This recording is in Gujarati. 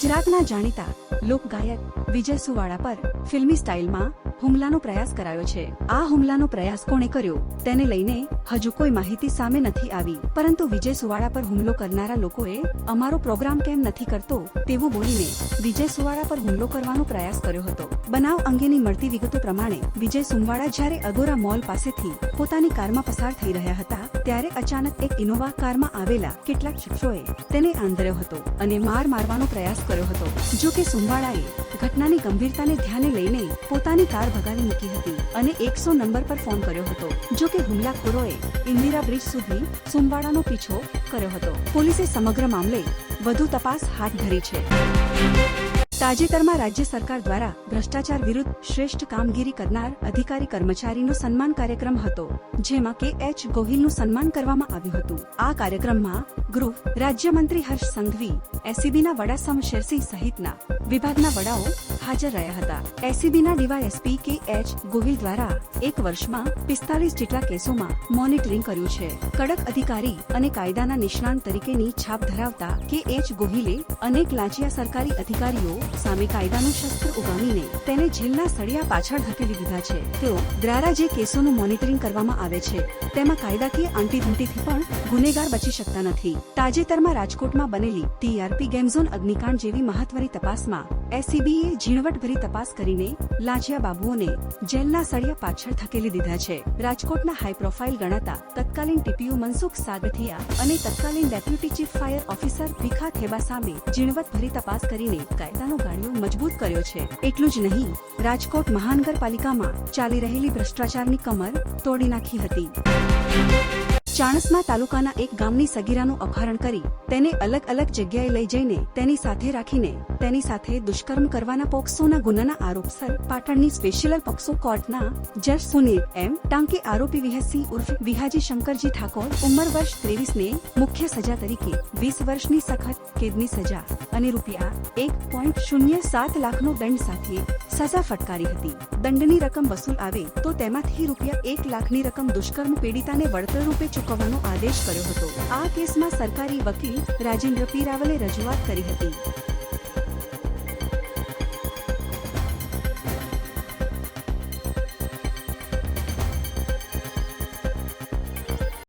ગુજરાતના જાણીતા લોકગાયક વિજય સુવાળા પર ફિલ્મી સ્ટાઇલમાં હુમલાનો પ્રયાસ કરાયો છે. આ હુમલાનો પ્રયાસ કોણે કર્યો? તેને લઈને હજુ કોઈ માહિતી સામે નથી આવી. પરંતુ વિજય સુવાળા પર હુમલો કરનારા લોકોએ અમારો પ્રોગ્રામ કેમ નથી કરતો તેવું બોલીને વિજય સુવાળા પર હુમલો કરવાનો પ્રયાસ કર્યો હતો. બનાવ અંગેની મળતી વિગતો પ્રમાણે વિજય સુમવાડા જ્યારે અગોરા મોલ પાસેથી પોતાની કારમાં પસાર થઈ રહ્યા હતા, ત્યારે અચાનક એક ઇનોવા કારમાં આવેલા કેટલાક શખ્સોએ તેને આંધળ્યો હતો અને માર મારવાનો પ્રયાસ કર્યો હતો. જો કે સુમવાળાએ ઘટનાની ગંભીરતાને ધ્યાને લઈને પોતાની કાર ભગાવી મૂકી હતી અને એકસો નંબર પર ફોન કર્યો હતો, જો કે હુમલાખોરોએ ઇન્દિરા બ્રિજ સુધી સુંવાડાનો પીછો કર્યો હતો. પોલીસે સમગ્ર મામલે વધુ તપાસ હાથ ધરી છે. તાજેતરમાં રાજ્ય સરકાર દ્વારા ભ્રષ્ટાચાર વિરુદ્ધ શ્રેષ્ઠ કામગીરી કરનાર અધિકારી કર્મચારીનો સન્માન કાર્યક્રમ હતો, જેમાં કે એચ. ગોહિલનું સન્માન કરવામાં આવ્યું હતું. આ કાર્યક્રમમાં ગૃહ, રાજ્યમંત્રી હર્ષ સંઘવી એસીબીના વડા સમ શેરસિંહ સહિતના વિભાગના વડાઓ હાજર રહ્યા હતા. એસીબીના ડીવાયએસપી કે એચ. ગોહિલ દ્વારા એક વર્ષમાં પિસ્તાલીસ જેટલા કેસોમાં મોનિટરિંગ કર્યું છે. કડક અધિકારી અને કાયદાના નિષ્ણાંત તરીકેની છાપ ધરાવતા કે એચ. ગોહિલે અનેક લાંચિયા સરકારી અધિકારીઓ સામે કાયદાનું શસ્ત્ર ઉગામીને તેને જેલના સળિયા પાછળ ધકેલી દીધા છે. તેઓ દ્વારા જે કેસોનું મોનિટરિંગ કરવામાં આવે છે, તેમાં કાયદાકીય આંટીધૂંટીથી પણ ગુનેગાર બચી શકતા નથી. તાજેતરમાં રાજકોટમાં બનેલી ટીઆરપી ગેમઝોન અગ્નિકાંડ જેવી મહત્વની તપાસમાં એસીબીએ ઝીણવટભરી તપાસ કરીને લાંચિયા બાબુઓને જેલના સળિયા પાછળ ધકેલી દીધા છે. રાજકોટના હાઈ પ્રોફાઇલ ગણાતા તત્કાલીન ટીપીયુ મનસુખ સાગઠિયા અને તત્કાલીન deputy chief fire officer Bhikha Theba સામે ઝીણવટભરી તપાસ કરીને કાયદાનો ગાળિયો મજબૂત કર્યો છે. એટલું જ નહીં, રાજકોટ મહાનગરપાલિકામાં ચાલી રહેલી ભ્રષ્ટાચારની કમર તોડી નાખી હતી. ચાણસ્મા તાલુકાના એક ગામની સગીરાનું અપહરણ કરી તેને અલગ અલગ જગ્યાએ લઈ જઈને તેની સાથે રાખીને તેની સાથે દુષ્કર્મ કરવાના પોક્સોના ગુનાના આરોપસર પાટણની સ્પેશિયલ પોક્સો કોર્ટના જજ સુનીલ એમ. ટાંકે આરોપી વિહસી ઉર્ફ વિહાજી શંકરજી ઠાકોર ઉંમર વર્ષ ત્રેવીસ ને મુખ્ય સજા તરીકે વીસ વર્ષની સખત કેદની સજા અને રૂપિયા એક પોઈન્ટ શૂન્ય સાત લાખનો દંડ સાથે સજા ફટકારી હતી. દંડની રકમ વસૂલ આવે તો તેમાંથી રૂપિયા એક લાખની રકમ દુષ્કર્મ પીડિતાને વળતર રૂપે ચૂકવવાનો આદેશ કર્યો હતો. આ કેસમાં સરકારી વકીલ રાજેન્દ્ર પી રાવલે રજૂઆત કરી હતી.